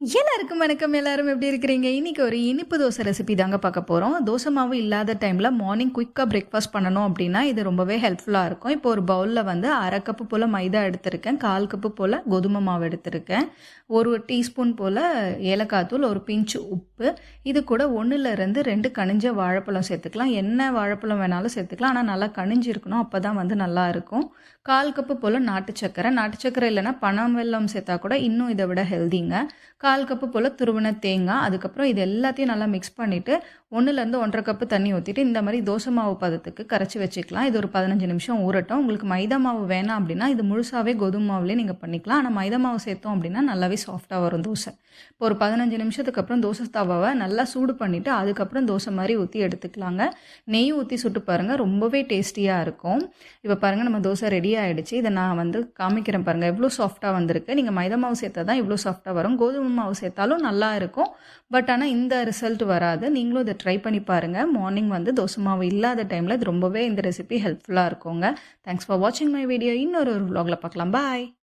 எல்லாருக்கும் வணக்கம். எல்லாரும் எப்படி இருக்கிறீங்க? இன்றைக்கி ஒரு இனிப்பு தோசை ரெசிபி தாங்க பார்க்க போகிறோம் தோசை மாவு இல்லாத டைமில் மார்னிங் குயிக்காக பிரேக்ஃபாஸ்ட் பண்ணணும் அப்படின்னா இது ரொம்பவே ஹெல்ப்ஃபுல்லாக இருக்கும். இப்போ ஒரு பவுலில் வந்து அரை கப்பு போல் மைதா எடுத்திருக்கேன். கால் கப்பு போல் கோதுமை மாவு எடுத்திருக்கேன். ஒரு டீஸ்பூன் போல் ஏலக்காய் தூள் ஒரு பிஞ்சு உப்பு. இது கூட ஒன்றுலேருந்து ரெண்டு கனிஞ்ச வாழைப்பழம் சேர்த்துக்கலாம். என்ன வாழைப்பழம் வேணாலும் சேர்த்துக்கலாம். ஆனால் நல்லா கனிஞ்சு இருக்கணும். அப்போ தான் வந்து நல்லா இருக்கும். கால் கப்பு போல் நாட்டு சக்கரை நாட்டு சக்கரை இல்லைன்னா பனம் வெல்லம் சேர்த்தா கூட இன்னும் இதை விட ஹெல்திங்க கால் கப்பு போல் துருவின தேங்காய் அதுக்கப்புறம் இது எல்லாத்தையும் நல்லா மிக்ஸ் பண்ணிவிட்டு ஒன்றுலேருந்து ஒன்றரை கப்பு தண்ணி ஊற்றிட்டு இந்த மாதிரி தோசை மாவு பதத்துக்கு கரைச்சி வச்சுக்கலாம். இது ஒரு பதினஞ்சு நிமிஷம் ஊறட்டும். உங்களுக்கு மைதா மாவு வேணாம் அப்படின்னா இது முழுசாகவே கோதுமை மாவுலேயே நீங்கள் பண்ணிக்கலாம். ஆனால் மைதா மாவு சேர்த்தோம் அப்படின்னா நல்லாவே சாஃப்டாக வரும் தோசை. இப்போ ஒரு பதினஞ்சு நிமிஷத்துக்கு அப்புறம் தோசை தவாவை நல்லா சூடு பண்ணிவிட்டு அதுக்கப்புறம் தோசை மாதிரி ஊற்றி எடுத்துக்கலாங்க. நெய் ஊற்றி சுட்டு பாருங்கள் ரொம்பவே டேஸ்டியாக இருக்கும். இப்போ பாருங்கள் நம்ம தோசை ரெடி ஆகிடுச்சு இதை நான் வந்து காமிக்கிறேன் பாருங்கள் எவ்வளோ சாஃப்டாக வந்திருக்கு. நீங்கள் மைதா மாவு சேர்த்தா தான் இவ்வளோ சாஃப்டாக வரும். கோதுமை மாவு சேர்த்தாலும் நல்லா இருக்கும். பட் ஆனால் இந்த ரிசல்ட் வராது. நீங்களும் இதை ட்ரை பண்ணி பாருங்கள் மார்னிங் வந்து தோசை மாவு இல்லாத டைமில் இது ரொம்பவே இந்த ரெசிபி ஹெல்ப்ஃபுல்லாக இருக்குங்க. தேங்க்ஸ் ஃபார் வாட்சிங் மை வீடியோ இன்னொரு ஒரு வ்ளாகில் பார்க்கலாம். பாய்